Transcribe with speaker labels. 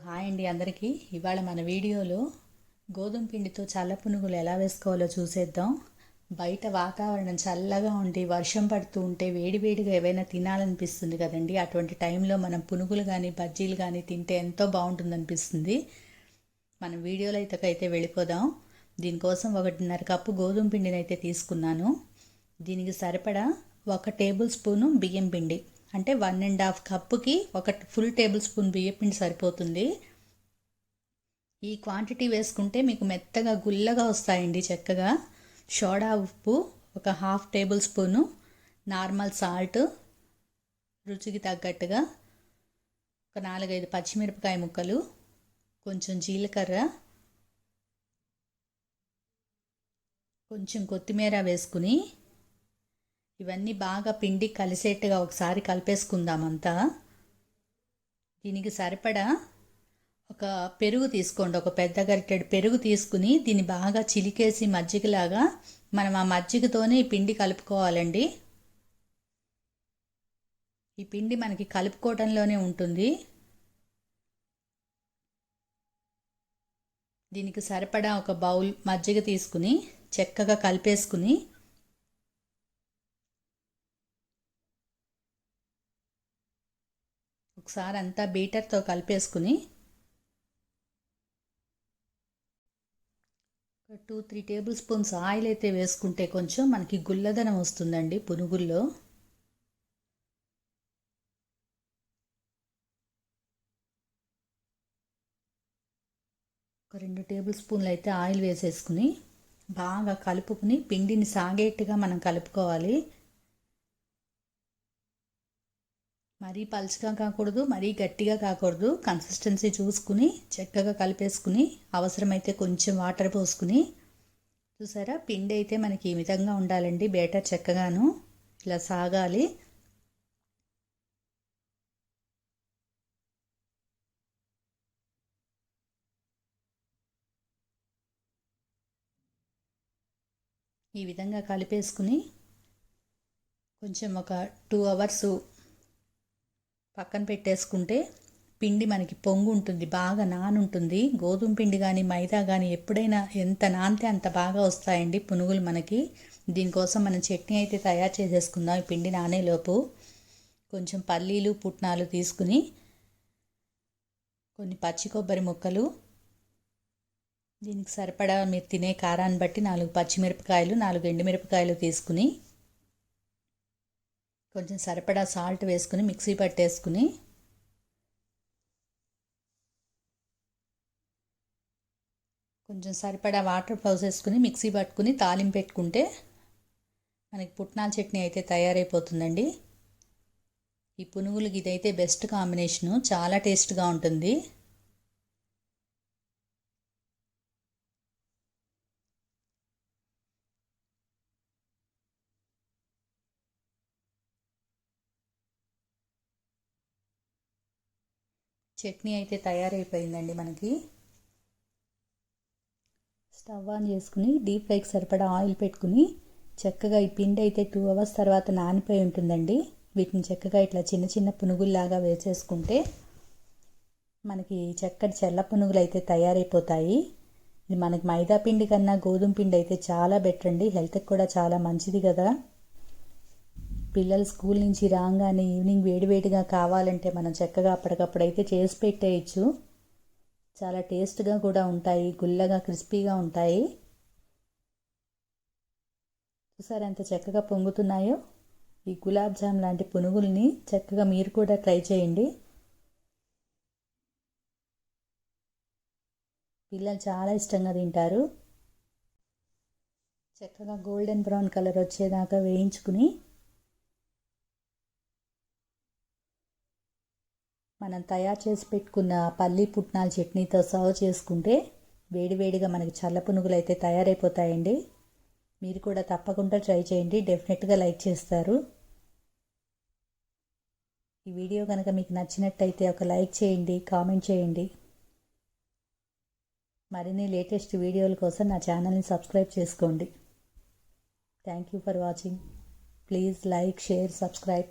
Speaker 1: Hi అండి అందరికీ. ఇవాళ మన వీడియోలో గోధుమ పిండితో చల్ల పునుగులు ఎలా వేసుకోవాలో చూసేద్దాం. బయట వాతావరణం చల్లగా ఉండి వర్షం పడుతూ ఉంటే వేడివేడిగా ఏవైనా తినాలనిపిస్తుంది కదండి. అటువంటి టైంలో మనం పునుగులు కానీ బజ్జీలు కానీ తింటే ఎంతో బాగుంటుంది అనిపిస్తుంది మనం వీడియోలో అయితే అయితే వెళ్ళిపోదాం. దీనికోసం ఒకటిన్నర కప్పు గోధుమ పిండిని అయితే తీసుకున్నాను. దీనికి సరిపడా ఒక టేబుల్ స్పూను బియ్యం పిండి. అంటే వన్ అండ్ హాఫ్ కప్పుకి ఒక ఫుల్ టేబుల్ స్పూన్ బియ్యపిండి సరిపోతుంది. ఈ క్వాంటిటీ వేసుకుంటే మీకు మెత్తగా గుల్లగా వస్తాయండి చక్కగా. సోడా ఉప్పు ఒక half tablespoon normal salt రుచికి తగ్గట్టుగా ఒక నాలుగైదు పచ్చిమిరపకాయ ముక్కలు కొంచెం జీలకర్ర కొంచెం కొత్తిమీర వేసుకుని ఇవన్నీ బాగా పిండి కలిసేట్టుగా ఒకసారి కలిపేసుకుందాం అంతా దీనికి సరిపడా ఒక పెరుగు తీసుకోండి. ఒక పెద్ద గరిటెడు పెరుగు తీసుకుని దీన్ని బాగా చిలికేసి మజ్జిగలాగా మనం ఆ మజ్జిగతోనే ఈ పిండి కలుపుకోవాలండి. ఈ పిండి మనకి కలుపుకోవటంలోనే ఉంటుంది. దీనికి సరిపడా ఒక బౌల్ మజ్జిగ తీసుకుని చక్కగా కలిపేసుకుని ఒకసారి అంతా బీటర్తో కలిపేసుకుని two three tablespoons oil అయితే వేసుకుంటే కొంచెం మనకి గుల్లదనం వస్తుందండి పునుగుల్లో. ఒక రెండు టేబుల్ స్పూన్లు అయితే ఆయిల్ వేసేసుకుని బాగా కలుపుకుని పిండిని సాగేట్టుగా మనం కలుపుకోవాలి. మరీ పలుచగా కాకూడదు మరీ గట్టిగా కాకూడదు. కన్సిస్టెన్సీ చూసుకుని చక్కగా కలిపేసుకుని అవసరమైతే కొంచెం వాటర్ పోసుకుని. చూసారా? పిండి అయితే మనకి ఈ విధంగా ఉండాలండి. బేటర్ చక్కగాను ఇలా సాగాలి. ఈ విధంగా కలిపేసుకుని కొంచెం ఒక టూ అవర్స్ పక్కన పెట్టేసుకుంటే పిండి మనకి పొంగు ఉంటుంది బాగా నానుంటుంది. గోధుమ పిండి కానీ మైదా కానీ ఎప్పుడైనా ఎంత నానితే అంత బాగా వస్తాయండి పునుగులు మనకి. దీనికోసం మనం చట్నీ అయితే తయారు చేసేసుకుందాం ఈ పిండి నానేలోపు. కొంచెం పల్లీలు పుట్నాలు తీసుకుని కొన్ని పచ్చి కొబ్బరి ముక్కలు. దీనికి సరిపడా మీరు తినే కారాన్ని బట్టి నాలుగు పచ్చిమిరపకాయలు నాలుగు ఎండుమిరపకాయలు తీసుకుని కొంచెం సరిపడా సాల్ట్ వేసుకుని మిక్సీ పట్టేసుకుని కొంచెం సరిపడా వాటర్ పోసేసుకుని మిక్సీ పట్టుకుని తాలింపు పెట్టుకుంటే మనకి పుట్నాల చట్నీ అయితే తయారైపోతుందండి. ఈ పునుగులకి ఇదైతే బెస్ట్ కాంబినేషను. చాలా టేస్ట్గా ఉంటుంది. చట్నీ అయితే తయారైపోయిందండి మనకి. స్టవ్ ఆన్ చేసుకుని డీప్ ఫ్రైకి సరిపడా ఆయిల్ పెట్టుకుని చక్కగా ఈ పిండి అయితే టూ అవర్స్ తర్వాత నానిపోయి ఉంటుందండి. వీటిని చక్కగా ఇట్లా చిన్న చిన్న పునుగుల్లాగా వేసేసుకుంటే మనకి చక్కటి చెల్ల పునుగులు అయితే తయారైపోతాయి. ఇది మనకి మైదా పిండి కన్నా గోధుమ పిండి అయితే చాలా బెటర్ అండి. హెల్త్కి కూడా చాలా మంచిది కదా. పిల్లలు స్కూల్ నుంచి రాగానే ఈవినింగ్ వేడివేడిగా కావాలంటే మనం చక్కగా అప్పటికప్పుడు అయితే చేసి పెట్టేయచ్చు. చాలా టేస్ట్గా కూడా ఉంటాయి గుల్లగా క్రిస్పీగా ఉంటాయి. చూసారు ఎంత చక్కగా పొంగుతున్నాయో? ఈ గులాబ్ జామ్ లాంటి పునుగుల్ని చక్కగా మీరు కూడా ట్రై చేయండి. పిల్లలు చాలా ఇష్టంగా తింటారు. చక్కగా గోల్డెన్ బ్రౌన్ కలర్ వచ్చేదాకా వేయించుకుని మనం తయారు చేసి పెట్టుకున్న పల్లి పుట్నాల చట్నీతో సర్వ్ చేసుకుంటే వేడివేడిగా మనకి చల్ల పునుగులు అయితే తయారైపోతాయండి. మీరు కూడా తప్పకుండా ట్రై చేయండి. డెఫినెట్గా లైక్ చేస్తారు. ఈ వీడియో కనుక మీకు నచ్చినట్టయితే ఒక లైక్ చేయండి కామెంట్ చేయండి. మరిన్ని లేటెస్ట్ వీడియోల కోసం నా ఛానల్ని సబ్స్క్రైబ్ చేసుకోండి. Thank you for watching. Please like share subscribe.